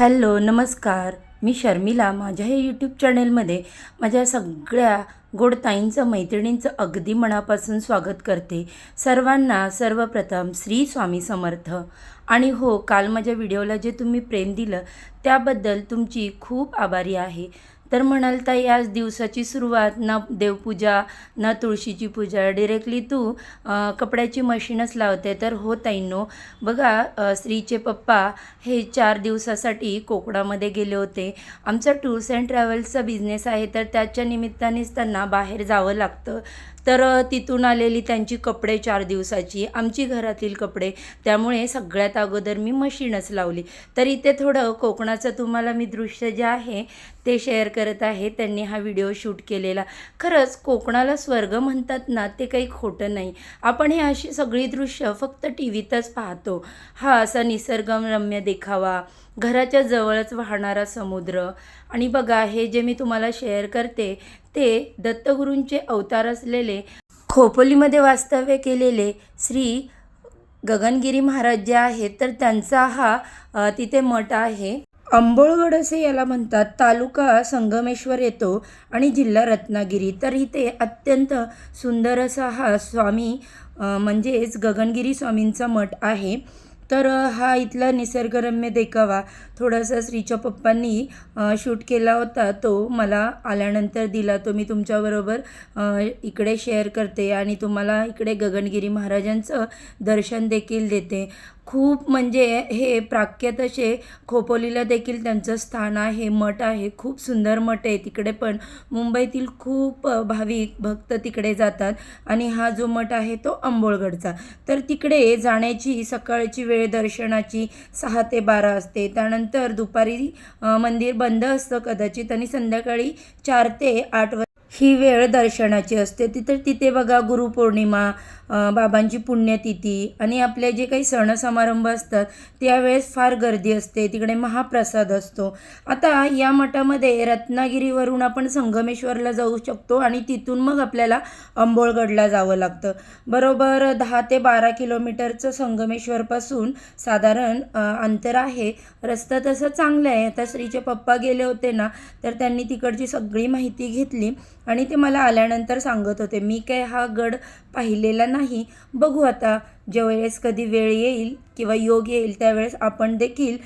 Hello नमस्कार. मी शर्मिला. माझ्या हे यूट्यूब चॅनेलमध्ये माझ्या सगळ्या गोड ताईंचं मैत्रिणींचं अगदी मनापासून स्वागत करते. सर्वांना सर्वप्रथम श्री स्वामी समर्थ. आणि हो काल माझ्या व्हिडिओला जे तुम्ही प्रेम दिलं त्याबद्दल तुमची खूप आभारी आहे. तर म्हणाल ताई आज दिवसाची सुरुवात ना देवपूजा ना तुळशीची पूजा डिरेक्टली तू कपड्याची मशीनच लावते. तर हो ताईनो बघा स्त्रीचे पप्पा हे चार दिवसासाठी कोकणामध्ये गेले होते. आमचा टूर्स अँड ट्रॅव्हल्सचा बिझनेस आहे तर त्याच्या निमित्तानेच त्यांना बाहेर जावं लागतं. तर तिथून आलेली त्यांची कपडे चार दिवसाची आमची घरातील कपडे. त्यामुळे सगळ्यात अगोदर मी मशीनच लावली. तर इथे थोडं कोकणाचं तुम्हाला मी दृश्य जे आहे ते शेअर करत आहे. त्यांनी हा व्हिडिओ शूट केलेला. खरंच कोकणाला स्वर्ग म्हणतात ना ते काही खोटं नाही. आपण हे अशी सगळी दृश्य फक्त टी व्हीतच पाहतो. हा असा निसर्गरम्य देखावा. घराच्या जवळच वाहणारा समुद्र. आणि बघा हे जे मी तुम्हाला शेअर करते ते दत्तगुरूंचे अवतार असलेले खोपोलीमध्ये वास्तव्य केलेले श्री गगनगिरी महाराज जे आहेत तर त्यांचा हा तिथे मठ आहे. आंबोळगड असे याला म्हणतात. तालुका संगमेश्वर येतो आणि जिल्हा रत्नागिरी. तर इथे अत्यंत सुंदर असा हा स्वामी म्हणजेच गगनगिरी स्वामींचा मठ आहे. तर हा इथला निसर्गरम्य देखावा. थोडासा श्रीच्या पप्पांनी शूट केला होता. तो मला आल्यानंतर दिला. तो मी तुमच्याबरोबर इकडे शेअर करते आणि तुम्हाला इकडे गगनगिरी महाराजांचं दर्शन देखील देते. खूप म्हणजे हे प्राख्यात असे खोपोलीला देखील त्यांचं स्थान आहे मठ आहे. खूप सुंदर मठ आहे. तिकडे पण मुंबईतील खूप भाविक भक्त तिकडे जातात आणि हा जो मठ आहे तो अंबोळगडचा तर तिकडे जाण्याची सकाळची वेळ दर्शनाची सहा ते बारा असते. त्यानंतर दुपारी मंदिर बंद असतं कदाचित आणि संध्याकाळी चार ते आठ ही वेळ दर्शनाची असते. तिथं तिथे बघा गुरुपौर्णिमा बाबांची पुण्यतिथी आणि आपले जे काही सण समारंभ असतात त्यावेळेस फार गर्दी असते. तिकडे महाप्रसाद असतो. आता या मठामध्ये रत्नागिरीवरून आपण संगमेश्वरला जाऊ शकतो आणि तिथून मग आपल्याला अंबोळगडला जावं लागतं. बरोबर दहा ते बारा किलोमीटरचं संगमेश्वरपासून साधारण अंतर आहे. रस्ता तसा चांगला आहे. आता श्रीचे पप्पा गेले होते ना तर त्यांनी तिकडची सगळी माहिती घेतली. आणि ते मला आल्यानंतर सांगत होते मी काय हा गड पाहिलेला नाही. बघू आता ज्यावेळेस कधी वेळ येईल किंवा योग येईल त्यावेळेस आपण देखील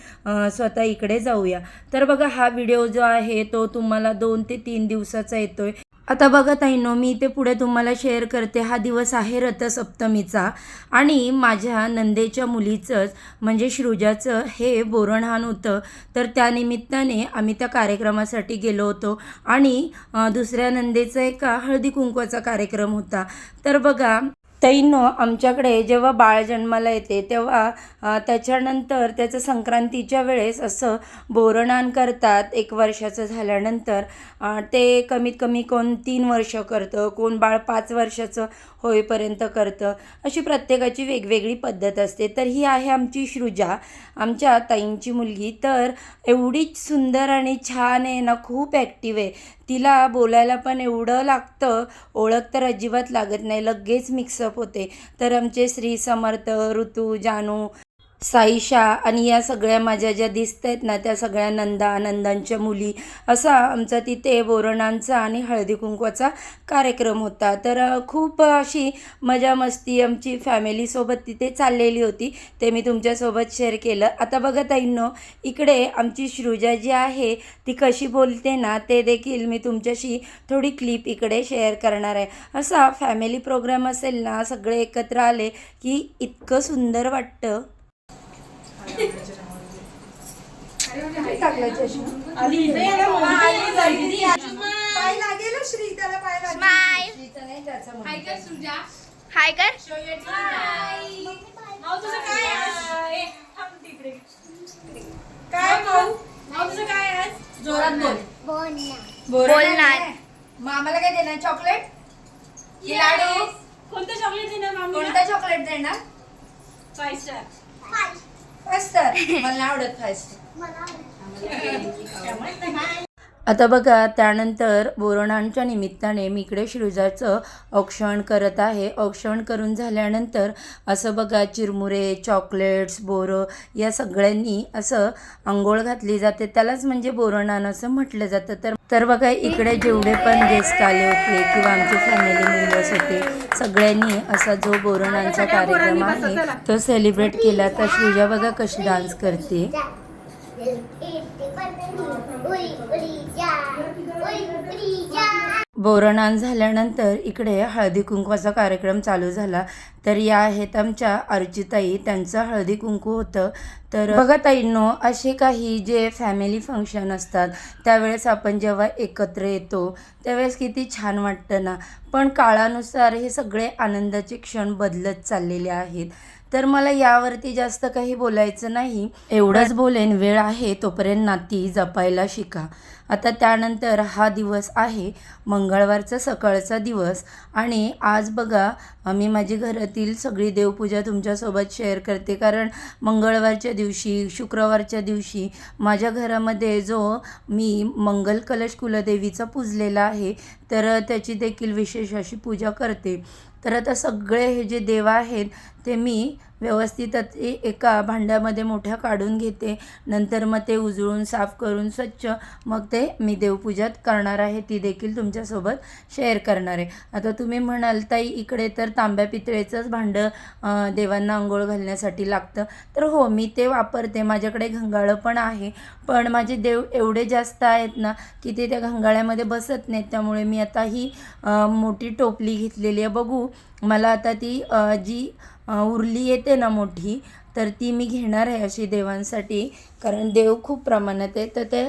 स्वतः इकडे जाऊया. तर बघा हा व्हिडिओ जो आहे तो तुम्हाला दोन ते तीन दिवसाचा येतो आहे आता बघत आहे नो मी इथे पुढे तुम्हाला शेअर करते हा दिवस आहे रथसप्तमीचा. आणि माझ्या नंदेच्या मुलीचंच म्हणजे श्रुजाचं हे बोरणहान होतं. तर त्यानिमित्ताने आम्ही त्या कार्यक्रमासाठी गेलो होतो. आणि दुसऱ्या नंदेचा एका हळदी कुंकवाचा कार्यक्रम होता. तर बघा तैनो आमच्याकडे जेव्हा बाळ जन्माला येते तेव्हा त्याच्यानंतर त्याचं संक्रांतीच्या वेळेस असं बोरणान करतात एक वर्षाचं झाल्यानंतर. ते कमीत कमी कोण तीन वर्ष करतं कोण बाळ पाच वर्षाचं होईपर्यंत करतं. अशी प्रत्येकाची वेगवेगळी पद्धत असते. तर ही आहे आमची श्रुजा आमच्या ताईंची मुलगी. तर एवढीच सुंदर आणि छान आहे ना खूप ॲक्टिव्ह आहे. तिला बोलायला पण एवढं लागतं. ओळख तर अजिबात लागत नाही. लगेच मिक्सअप होते. तर आमचे श्री समर्थ ऋतू जानू साईशा आणि या सगळ्या माझ्या ज्या दिसत आहेत ना त्या सगळ्या नंदा नंदांच्या मुली असा आमचा तिथे बोरणांचा आणि हळदी कुंकवाचा कार्यक्रम होता. तर खूप अशी मजा मस्ती आमची फॅमिलीसोबत तिथे चाललेली होती. ते मी तुमच्यासोबत शेअर केलं. आता बघा ताईंनो इकडे आमची श्रुजा जी आहे ती कशी बोलते ना ते देखील मी तुमच्याशी थोडी क्लिप इकडे शेअर करणार आहे. असा फॅमिली प्रोग्राम असेल ना सगळे एकत्र आले की इतकं सुंदर वाटतं. पाय लागेल श्री त्याला पाय लागेल हाय कर काय आज जोरात बोल बोलणार. मग आम्हाला काय देणार? चॉकलेट? की लाडू? कोणतं चॉकलेट देणार मामी कोणता चॉकलेट देणार? फाय स्टार फास्टर मला नाही आवडत फास्ट आता बघा त्यानंतर बोरणांच्या निमित्ताने मी इकडे श्रीजाचं औक्षण करत आहे. औक्षण करून झाल्यानंतर असं बघा चिरमुरे चॉकलेट्स बोरं या सगळ्यांनी असं आंघोळ घातली जाते. त्यालाच म्हणजे बोरणान असं म्हटलं जातं. तर तर बघा इकडे जेवढे पण गेस्ट आले होते किंवा आमचे फॅमिली मेंबर्स होते सगळ्यांनी असा जो बोरणांचा कार्यक्रम आहे तो सेलिब्रेट केला. तर श्रीजा बघा कशी डान्स करते. बोरणान झाल्यानंतर इकडे हळदी कुंकवाचा कार्यक्रम चालू झाला. तर या आहेत आमच्या अर्चिताई त्यांचं हळदी कुंकू होतं. तर बघा ताईंनो असे काही जे फॅमिली फंक्शन असतात त्यावेळेस आपण जेव्हा एकत्र येतो त्यावेळेस किती छान वाटतं ना. पण काळानुसार हे सगळे आनंदाचे क्षण बदलत चाललेले आहेत. तर मला यावरती जास्त काही बोलायचं नाही. एवढंच बोलेन वेळ आहे तोपर्यंत नाती जपायला शिका. आता त्यानंतर हा दिवस आहे मंगळवारचा सकाळचा दिवस. आणि आज बघा मी माझी घरातील सगळी देवपूजा तुमच्यासोबत शेअर करते. कारण मंगळवारच्या दिवशी शुक्रवारच्या दिवशी माझ्या घरामध्ये जो मी मंगल कलश कुलदेवीचा पूजलेला आहे तर त्याची देखील विशेष अशी पूजा करते. तर आता सगळे हे जे देव आहेत ते मी व्यवस्थित ते एका भांड्यामध्ये मोठ्या काढून घेते. नंतर मग ते उजळून साफ करून स्वच्छ. मग ते मी देवपूजात करणार आहे. ती देखील तुमच्यासोबत शेअर करणार आहे. आता तुम्ही म्हणाल ताई इकडे तर तांब्या पितळेचंच भांडं देवांना आंघोळ घालण्यासाठी लागतं. तर हो मी ते वापरते. माझ्याकडे घंगाळं पण आहे. पण माझे देव एवढे जास्त आहेत ना की ते त्या घंगाळ्यामध्ये बसत नाहीत. त्यामुळे मी आता ही मोठी टोपली घेतलेली आहे. बघू मला आता ती जी उरली येते ना मोठी तर ती मी घेणार आहे अशी देवांसाठी. कारण देव खूप प्रमाणात आहे तर ते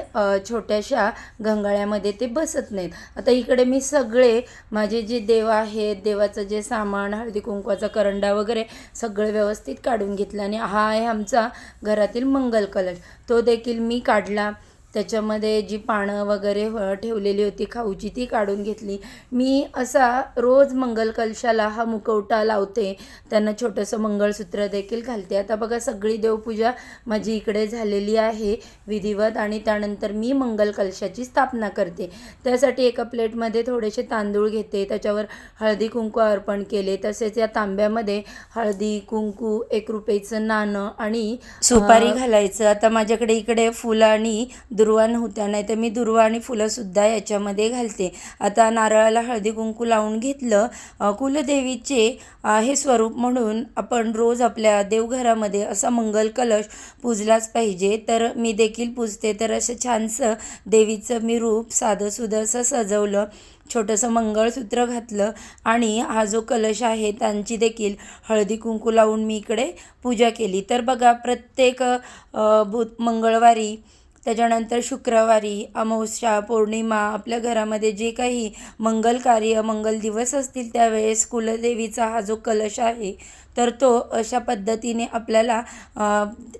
छोट्याशा गंगाळ्यामध्ये ते बसत नाहीत. आता इकडे मी सगळे माझे जे देव आहेत देवाचं जे सामान हळदी कुंकवाचा करंडा वगैरे सगळं व्यवस्थित काढून घेतलं. आणि हा आहे आमचा घरातील मंगल कलश तो देखील मी काढला. त्याच्यामध्ये जी पानं वगैरे ठेवलेली होती खाऊची ती काढून घेतली. मी असा रोज मंगल कलशाला हा मुखवटा लावते. त्यांना छोटंसं मंगळसूत्र देखील घालते. आता बघा सगळी देवपूजा माझी इकडे झालेली आहे विधिवत आणि त्यानंतर मी मंगल कलशाची स्थापना करते. त्यासाठी एका प्लेटमध्ये थोडेसे तांदूळ घेते त्याच्यावर हळदी कुंकू अर्पण केले. तसेच या तांब्यामध्ये हळदी कुंकू एक रुपयेचं नाणं आणि सुपारी घालायचं. आता माझ्याकडे इकडे फुलं आणि दुर्वा नव्हत्या नाही तर मी दुर्वा आणि फुलंसुद्धा याच्यामध्ये घालते. आता नारळाला हळदी कुंकू लावून घेतलं कुलदेवीचे हे स्वरूप म्हणून आपण रोज आपल्या देवघरामध्ये असा मंगल कलश पूजलाच पाहिजे. तर मी देखील पूजते. तर असं छानसं देवीचं मी रूप साधंसुधं असं सजवलं छोटंसं मंगळसूत्र घातलं आणि हा जो कलश आहे त्यांची देखील हळदी कुंकू लावून मी इकडे पूजा केली. तर बघा प्रत्येक बुध मंगळवारी त्याच्यानंतर शुक्रवारी अमावस्या पौर्णिमा आपल्या घरामध्ये जे काही मंगल कार्य मंगल दिवस असतील त्यावेळेस कुलदेवीचा हा जो कलश आहे तर तो अशा पद्धतीने आपल्याला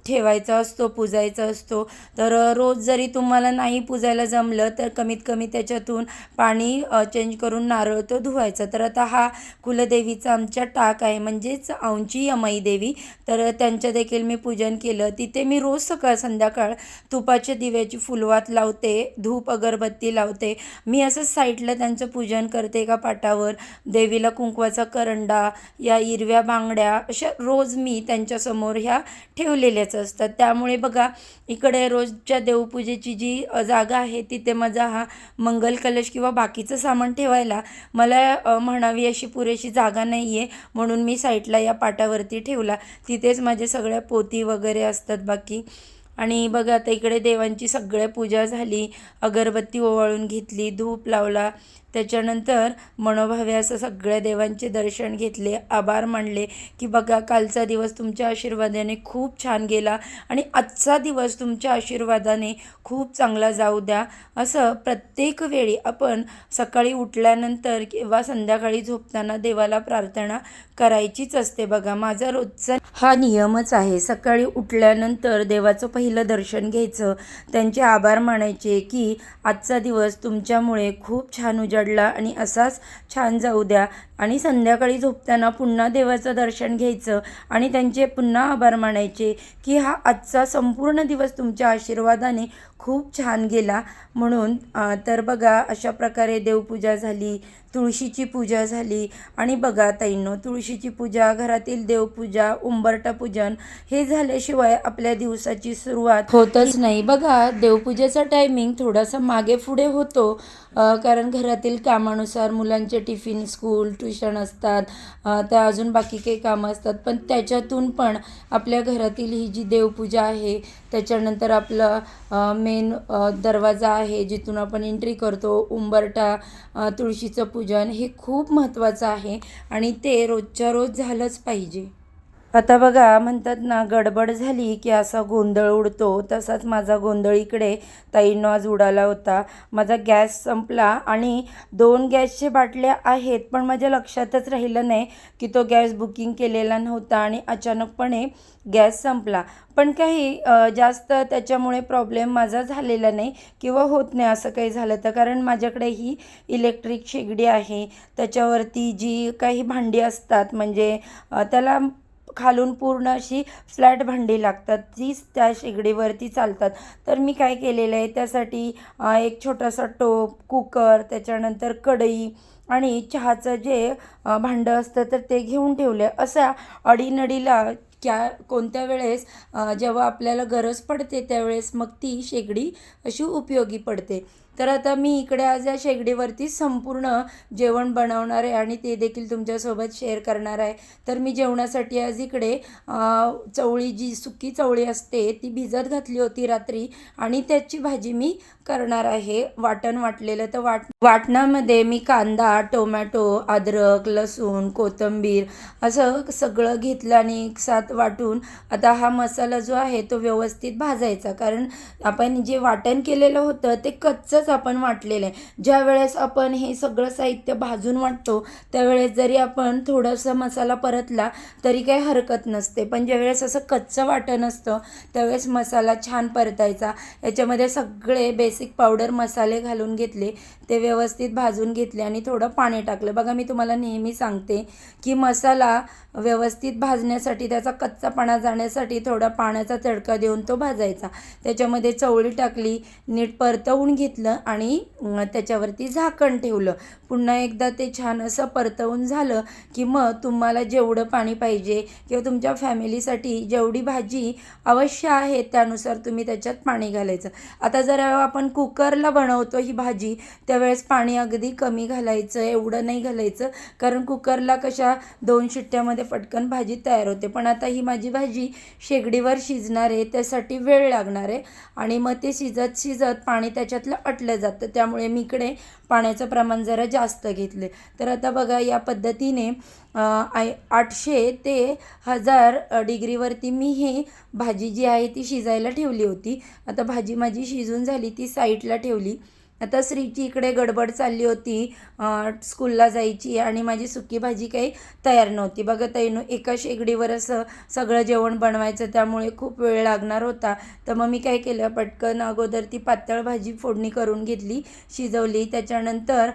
ठेवायचा असतो पूजायचा असतो. तर रोज जरी तुम्हाला नाही पूजायला जमलं तर कमीत कमी त्याच्यातून पाणी चेंज करून नारळ तो धुवायचा. तर आता हा कुलदेवीचा आमच्या टाक आहे म्हणजेच औंची यमाई देवी. तर त्यांचं देखील मी पूजन केलं. तिथे मी रोज सकाळ संध्याकाळ तुपाच्या दिव्याची फुलवात लावते धूप अगरबत्ती लावते. मी असंच साईडला त्यांचं पूजन करते एका पाटावर. देवीला कुंकवाचा करंडा या हिरव्या बांगड्या अशा रोज मी त्यांच्यासमोर ह्या ठेवलेल्याच असतात. त्यामुळे बघा इकडे रोजच्या देवपूजेची जी जागा आहे तिथे माझा हा मंगल कलश किंवा बाकीचं सामान ठेवायला मला म्हणावी अशी पुरेशी जागा नाही आहे म्हणून मी साईडला या पाटावरती ठेवला. तिथेच माझे सगळ्या पोती वगैरे असतात बाकी. आणि बघा आता इकडे देवांची सगळ्या पूजा झाली अगरबत्ती ओवाळून घेतली धूप लावला. त्याच्यानंतर मनोभावे असं सगळ्या देवांचे दर्शन घेतले आभार मानले की बघा कालचा दिवस तुमच्या आशीर्वादाने खूप छान गेला आणि आजचा दिवस तुमच्या आशीर्वादाने खूप चांगला जाऊ द्या. असं प्रत्येक वेळी आपण सकाळी उठल्यानंतर किंवा संध्याकाळी झोपताना देवाला प्रार्थना करायचीच असते. बघा माझा रोजचा हा नियमच आहे. सकाळी उठल्यानंतर देवाचं पहिलं पहिलं दर्शन घ्यायचं. त्यांचे आभार मानायचे की आजचा दिवस तुमच्यामुळे खूप छान उजाडला आणि असाच छान जाऊ द्या. आणि संध्याकाळी झोपताना पुन्हा देवाचं दर्शन घ्यायचं आणि त्यांचे पुन्हा आभार मानायचे की हा आजचा संपूर्ण दिवस तुमच्या आशीर्वादाने खूप छान गेला. म्हणून तर बघा अशा प्रकारे देवपूजा झाली तुळशीची पूजा झाली. आणि बघा ताईंनो तुळशीची पूजा घरातील देवपूजा उंबरटा पूजन हे झाल्याशिवाय आपल्या दिवसाची सुरुवात होतच नाही. बघा देवपूजेचा टायमिंग थोडासा मागे पुढे होतो कारण घरातील कामानुसार मुलांचे टिफिन स्कूल ट्युशन असतात. त्या अजून बाकी काही कामं असतात. पण त्याच्यातून पण आपल्या घरातील ही जी देवपूजा आहे त्याच्यानंतर आपलं मे मेन दरवाजा आहे जिथून आपण एंट्री करतो. उंबरटा तुळशीचं पूजन हे खूप महत्त्वाचं आहे आणि ते रोजच्या रोज झालंच पाहिजे. आता बघा म्हणतात ना गडबड झाली की असा गोंधळ उडतो. तसाच माझा गोंधळ इकडे ताईंनो आज उडाला होता. माझा गॅस संपला आणि दोन गॅसचे बाटल्या आहेत पण माझ्या लक्षातच राहिलं नाही की तो गॅस बुकिंग केलेला नव्हता आणि अचानकपणे गॅस संपला. पण काही जास्त त्याच्यामुळे प्रॉब्लेम माझा झालेला नाही किंवा होत नाही असं काही झालं तर. कारण माझ्याकडे ही इलेक्ट्रिक शेगडी आहे. त्याच्यावरती जी काही भांडी असतात म्हणजे त्याला खालून पूर्ण अशी फ्लॅट भांडी लागतात तीच त्या शेगडीवरती चालतात. तर मी काय केलेलं आहे त्यासाठी एक छोटासा टोप कुकर त्याच्यानंतर कढई आणि चहाचं जे भांडं असतं तर ते घेऊन ठेवलं असा अडीनडीला क्या कोणत्या वेळेस जेव्हा आपल्याला गरज पडते त्यावेळेस मग ती शेगडी अशी उपयोगी पडते. तर आता मी इकडे आज या शेगडीवरती संपूर्ण जेवण बनवणार आहे आणि ते देखील तुमच्यासोबत शेअर करणार आहे. तर मी जेवणासाठी आज इकडे चवळी जी सुकी चवळी असते ती भिजत घातली होती रात्री आणि त्याची भाजी मी करणार आहे. वाटण वाटलेलं तर वाट वाटणामध्ये मी कांदा टोमॅटो अद्रक लसूण कोथिंबीर असं सगळं घेतलं आणि एक साथ वाटून आता हा मसाला जो आहे तो व्यवस्थित भाजायचा. कारण आपण जे वाटण केलेलं होतं ते कच्चंच आपण वाटलेलं आहे. ज्या वेळेस आपण हे सगळं साहित्य भाजून वाटतो त्यावेळेस जरी आपण थोडासा मसाला परतला तरी काही हरकत नसते. पण ज्यावेळेस असं कच्चं वाटण असतं त्यावेळेस मसाला छान परतायचा. याच्यामध्ये सगळे बेसिक पावडर मसाले घालून घेतले ते व्यवस्थित भाजून घेतले आणि थोडं पाणी टाकलं. बघा मी तुम्हाला नेहमी सांगते की मसाला व्यवस्थित भाजण्यासाठी त्याचा कच्चापणा जाण्यासाठी थोडा पाण्याचा तडका देऊन तो भाजायचा. त्याच्यामध्ये चवळी टाकली नीट परतवून घेतलं आणि त्याच्यावरती झाकण ठेवलं. पुन्हा एकदा ते छान असं परतवून झालं की मग तुम्हाला जेवढं पाणी पाहिजे किंवा तुमच्या फॅमिलीसाठी जेवढी भाजी अवश्य आहे त्यानुसार तुम्ही त्याच्यात पाणी घालायचं. आता जर आपण कुकरला बनवतो ही भाजी त्यावेळेस पाणी अगदी कमी घालायचं एवढं नाही घालायचं. कारण कुकरला कशा दोन शिट्ट्यामध्ये पटकन भाजी तयार होते. पण आता ही माझी भाजी शेगडीवर शिजणार आहे त्यासाठी वेळ लागणार आहे. आणि मग ते शिजत शिजत पाणी त्याच्यातलं अटलं जातं. त्यामुळे मी इकडे पाण्याचं प्रमाण जरा जास्त घेतले. तर आता बघा या पद्धतीने आय आठशे ते हजार डिग्रीवरती मी ही भाजी जी आहे ती शिजायला ठेवली होती. आता भाजी माझी शिजून झाली ती साईडला ठेवली. आता श्रीची इकडे गडबड चालली होती स्कूलला जायची आणि माझी सुकी भाजी काही तयार नव्हती. बघा ताईनो एका शेगडीवर असं सगळं जेवण बनवायचं त्यामुळे खूप वेळ लागणार होता. तर मग मी काय केलं पटकन अगोदर ती पातळ भाजी फोडणी करून घेतली शिजवली. त्याच्यानंतर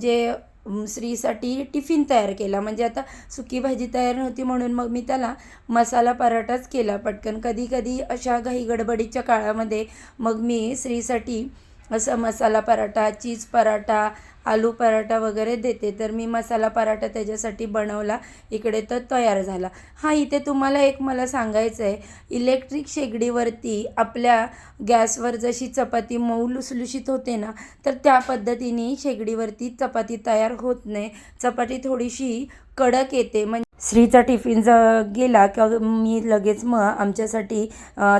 जे स्त्रीसाठी श्रीसाठी टिफिन तयार केला. म्हणजे आता सुकी भाजी तयार नव्हती म्हणून मग मी त्याला मसाला पराठाच केला. पटकन कधी कधी अशा घाई गडबडीच्या काळामध्ये मग मी श्रीसाठी असं मसाला पराठा चीज पराठा आलू पराठा वगैरे देते. तर मी मसाला पराठा त्याच्यासाठी बनवला. इकडे तर तयार झाला. हां इथे तुम्हाला एक मला सांगायचं आहे इलेक्ट्रिक शेगडीवरती आपल्या गॅसवर जशी चपाती मऊ लुसलुशीत होते ना तर त्या पद्धतीने शेगडीवरती चपाती तयार होत नाही. चपाती थोडीशी कडक येते. म्हणजे श्रीचा टिफिन ज गेला किंवा मी लगेच मग आमच्यासाठी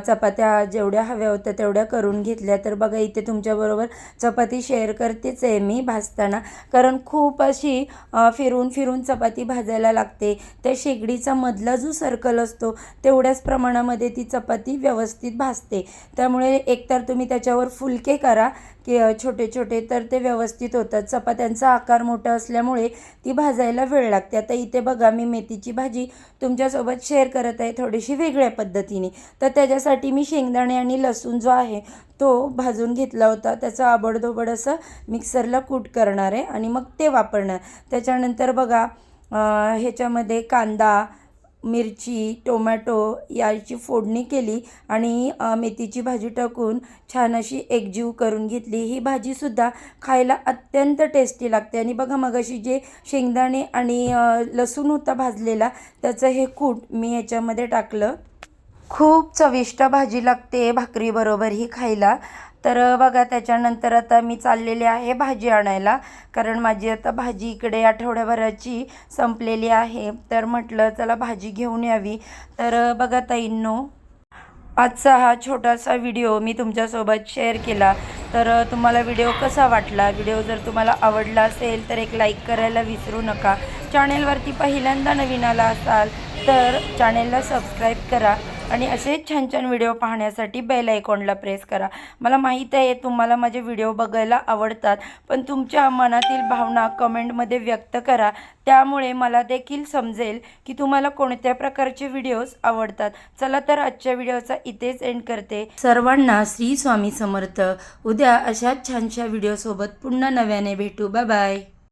चपात्या जेवढ्या हव्या होत्या तेवढ्या करून घेतल्या. तर बघा इथे तुमच्याबरोबर चपाती शेअर करतेच आहे मी भाजताना. कारण खूप अशी फिरून फिरून चपाती भाजायला लागते. त्या शेगडीचा मधला जो सर्कल असतो तेवढ्याच प्रमाणामध्ये ती चपाती व्यवस्थित भाजते. त्यामुळे एकतर तुम्ही त्याच्यावर फुलके करा की छोटे छोटे तर ते व्यवस्थित होतात. चपात्यांचा आकार मोठा असल्यामुळे ती भाजायला वेळ लागते. आता इथे बघा मी मेथीची भाजी तुमच्यासोबत शेअर करत आहे थोडीशी वेगळ्या पद्धतीने. तर त्याच्यासाठी मी शेंगदाणे आणि लसूण जो आहे तो भाजून घेतला होता. त्याचं आबडधोबड असं मिक्सरला कूट करणार आहे आणि मग ते वापरणार. त्याच्यानंतर बघा ह्याच्यामध्ये कांदा मिरची टोमॅटो याची फोडणी केली आणि मेथीची भाजी टाकून छान अशी एकजीव करून घेतली. ही भाजीसुद्धा खायला अत्यंत टेस्टी लागते. आणि बघा मगाशी जे शेंगदाणे आणि लसूण होता भाजलेला त्याचं हे कूट मी ह्याच्यामध्ये टाकलं. खूप चविष्ट भाजी लागते भाकरीबरोबर ही खायला. तर बघा त्याच्यानंतर आता मी चाललेले आहे भाजी आणायला. कारण माझी आता भाजी इकडे आठवड्याभराची संपलेली आहे. तर म्हटलं चला भाजी घेऊन यावी. तर बघा ताईंनो आजचा हा छोटासा व्हिडिओ मी तुमच्यासोबत शेअर केला. तर तुम्हाला व्हिडिओ कसा वाटला? व्हिडिओ जर तुम्हाला आवडला असेल तर एक लाईक करायला विसरू नका. चॅनेलवरती पहिल्यांदा नवीन आला असाल तर चॅनेलला सबस्क्राईब करा. आणि असे छान छान व्हिडिओ पाहण्यासाठी बेल आयकॉनला प्रेस करा. मला माहीत आहे तुम्हाला माझे व्हिडिओ बघायला आवडतात पण तुमच्या मनातील भावना कमेंटमध्ये व्यक्त करा. त्यामुळे मला देखील समजेल की तुम्हाला कोणत्या प्रकारचे व्हिडिओज आवडतात. चला तर आजच्या व्हिडिओचा इथेच एंड करते. सर्वांना श्री स्वामी समर्थ. उद्या अशाच छानशा व्हिडिओसोबत पुन्हा नव्याने भेटू. Bye bye